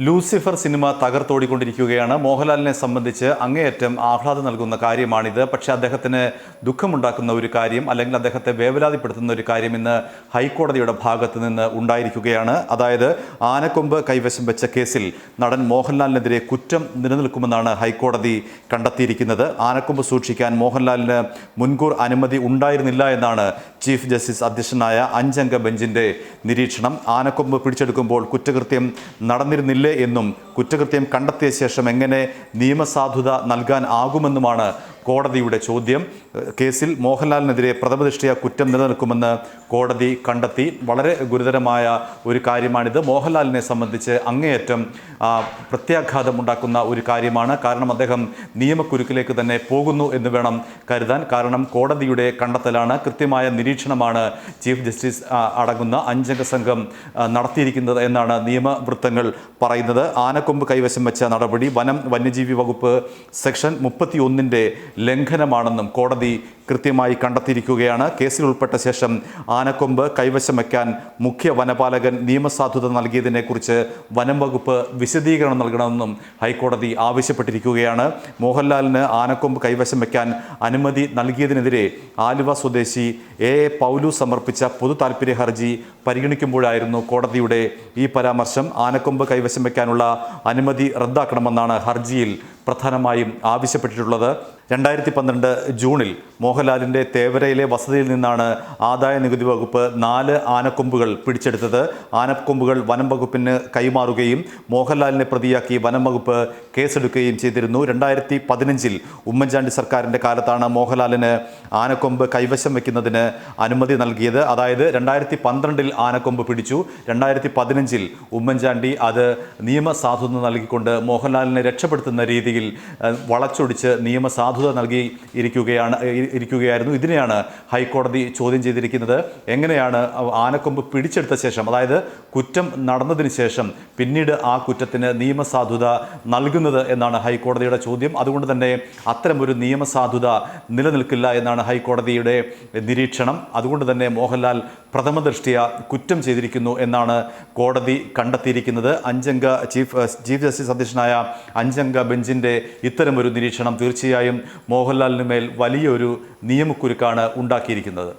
Lucifer cinema തകർത്തോടിക്കൊണ്ടിരിക്കുകയാണ്. മോഹൻലാലിനെ സംബന്ധിച്ച് അങ്ങേയറ്റം ആഹ്ലാദം നൽകുന്ന കാര്യമാണിത്. പക്ഷേ അദ്ദേഹത്തിന് ദുഃഖമുണ്ടാക്കുന്ന ഒരു കാര്യം അല്ലെങ്കിൽ അദ്ദേഹത്തെ വേവലാതിപ്പെടുത്തുന്ന ഒരു കാര്യം ഇന്ന് ഹൈക്കോടതിയുടെ ഭാഗത്ത് നിന്ന് ഉണ്ടായിരിക്കുകയാണ്. അതായത് ആനക്കൊമ്പ് കൈവശം വെച്ച കേസിൽ നടൻ മോഹൻലാലിനെതിരെ കുറ്റം നിലനിൽക്കുമെന്നാണ് ഹൈക്കോടതി കണ്ടെത്തിയിരിക്കുന്നത്. ആനക്കൊമ്പ് സൂക്ഷിക്കാൻ മോഹൻലാലിന് മുൻകൂർ അനുമതി ഉണ്ടായിരുന്നില്ല എന്നാണ് ചീഫ് ജസ്റ്റിസ് അധ്യക്ഷനായ അഞ്ചംഗ ബെഞ്ചിന്റെ നിരീക്ഷണം. ആനക്കൊമ്പ് പിടിച്ചെടുക്കുമ്പോൾ കുറ്റകൃത്യം നടന്നിരുന്നില്ലേ എന്നും കുറ്റകൃത്യം കണ്ടെത്തിയ ശേഷം എങ്ങനെ നിയമസാധുത നൽകാൻ ആകുമെന്നുമാണ് കോടതിയുടെ ചോദ്യം. കേസിൽ മോഹൻലാലിനെതിരെ പ്രഥമദൃഷ്ടിയ കുറ്റം നിലനിൽക്കുമെന്ന് കോടതി കണ്ടെത്തി. വളരെ ഗുരുതരമായ ഒരു കാര്യമാണിത്. മോഹൻലാലിനെ സംബന്ധിച്ച് അങ്ങേയറ്റം പ്രത്യാഘാതമുണ്ടാക്കുന്ന ഒരു കാര്യമാണ്. കാരണം അദ്ദേഹം നിയമക്കുരുക്കിലേക്ക് തന്നെ പോകുന്നു എന്ന് വേണം കരുതാൻ. കാരണം കോടതിയുടെ കണ്ടെത്തലാണ് കൃത്യമായ നിരീക്ഷണമാണ് ചീഫ് ജസ്റ്റിസ് അടങ്ങുന്ന അഞ്ചംഗ സംഘം നടത്തിയിരിക്കുന്നത് എന്നാണ് നിയമവൃത്തങ്ങൾ പറയുന്നത്. ആനക്കൊമ്പ് കൈവശം വെച്ച നടപടി വനം വന്യജീവി വകുപ്പ് സെക്ഷൻ മുപ്പത്തി ഒന്നിന്റെ ലംഘനമാണെന്നും കോടതി കൃത്യമായി കണ്ടെത്തിയിരിക്കുകയാണ്. കേസിൽ ഉൾപ്പെട്ട ശേഷം ആനക്കൊമ്പ് കൈവശം വയ്ക്കാൻ മുഖ്യ വനപാലകൻ നിയമസാധുത നൽകിയതിനെക്കുറിച്ച് വനം വകുപ്പ് വിശദീകരണം നൽകണമെന്നും ഹൈക്കോടതി ആവശ്യപ്പെട്ടിരിക്കുകയാണ്. മോഹൻലാലിന് ആനക്കൊമ്പ് കൈവശം വയ്ക്കാൻ അനുമതി നൽകിയതിനെതിരെ ആലുവ സ്വദേശി എ എ പൗലു സമർപ്പിച്ച പൊതു താൽപ്പര്യ ഹർജി പരിഗണിക്കുമ്പോഴായിരുന്നു കോടതിയുടെ ഈ പരാമർശം. ആനക്കൊമ്പ് കൈവശം വയ്ക്കാനുള്ള അനുമതി റദ്ദാക്കണമെന്നാണ് ഹർജിയിൽ പ്രധാനമായും ആവശ്യപ്പെട്ടിട്ടുള്ളത്. രണ്ടായിരത്തി പന്ത്രണ്ട് ജൂണിൽ മോഹൻലാലിന്റെ തേവരയിലെ വസതിയിൽ നിന്നാണ് ആദായ നികുതി വകുപ്പ് നാല് ആനക്കൊമ്പുകൾ പിടിച്ചെടുത്തത്. ആനക്കൊമ്പുകൾ വനം വകുപ്പിന് കൈമാറുകയും മോഹൻലാലിനെ പ്രതിയാക്കി വനം വകുപ്പ് കേസെടുക്കുകയും ചെയ്തിരുന്നു. രണ്ടായിരത്തി പതിനഞ്ചിൽ ഉമ്മൻചാണ്ടി സർക്കാരിന്റെ കാലത്താണ് മോഹൻലാലിന് ആനക്കൊമ്പ് കൈവശം വയ്ക്കുന്നതിന് അനുമതി നൽകിയത്. അതായത് രണ്ടായിരത്തി പന്ത്രണ്ടിൽ ആനക്കൊമ്പ് പിടിച്ചു. രണ്ടായിരത്തി പതിനഞ്ചിൽ ഉമ്മൻചാണ്ടി അത് നിയമസാധുത നൽകിക്കൊണ്ട് മോഹൻലാലിനെ രക്ഷപ്പെടുത്തുന്ന രീതിയിൽ വളച്ചൊടിച്ച് നിയമസാധുത നൽകി ഇരിക്കുകയാണ് ഇരിക്കുകയായിരുന്നു ഇതിനെയാണ് ഹൈക്കോടതി ചോദ്യം ചെയ്തിരിക്കുന്നത്. എങ്ങനെയാണ് ആനക്കൊമ്പ് പിടിച്ചെടുത്ത ശേഷം അതായത് കുറ്റം നടന്നതിന് ശേഷം പിന്നീട് ആ കുറ്റത്തിന് നിയമസാധുത നൽകുന്നത് എന്നാണ് ഹൈക്കോടതിയുടെ ചോദ്യം. അതുകൊണ്ട് തന്നെ അത്തരമൊരു നിയമസാധുത നിലനിൽക്കില്ല എന്നാണ് ഹൈക്കോടതിയുടെ നിരീക്ഷണം. അതുകൊണ്ട് തന്നെ മോഹൻലാൽ പ്രഥമ ദൃഷ്ടിയ കുറ്റം ചെയ്തിരിക്കുന്നു എന്നാണ് കോടതി കണ്ടെത്തിയിരിക്കുന്നത്. അഞ്ചംഗ ചീഫ് ചീഫ് ജസ്റ്റിസ് അധ്യക്ഷനായ അഞ്ചംഗ ബെഞ്ചിന്റെ ഇത്തരമൊരു നിരീക്ഷണം തീർച്ചയായും മോഹൻലാലിന് മേൽ വലിയൊരു നിയമക്കുരുക്കാണ് ഉണ്ടാക്കിയിരിക്കുന്നത്.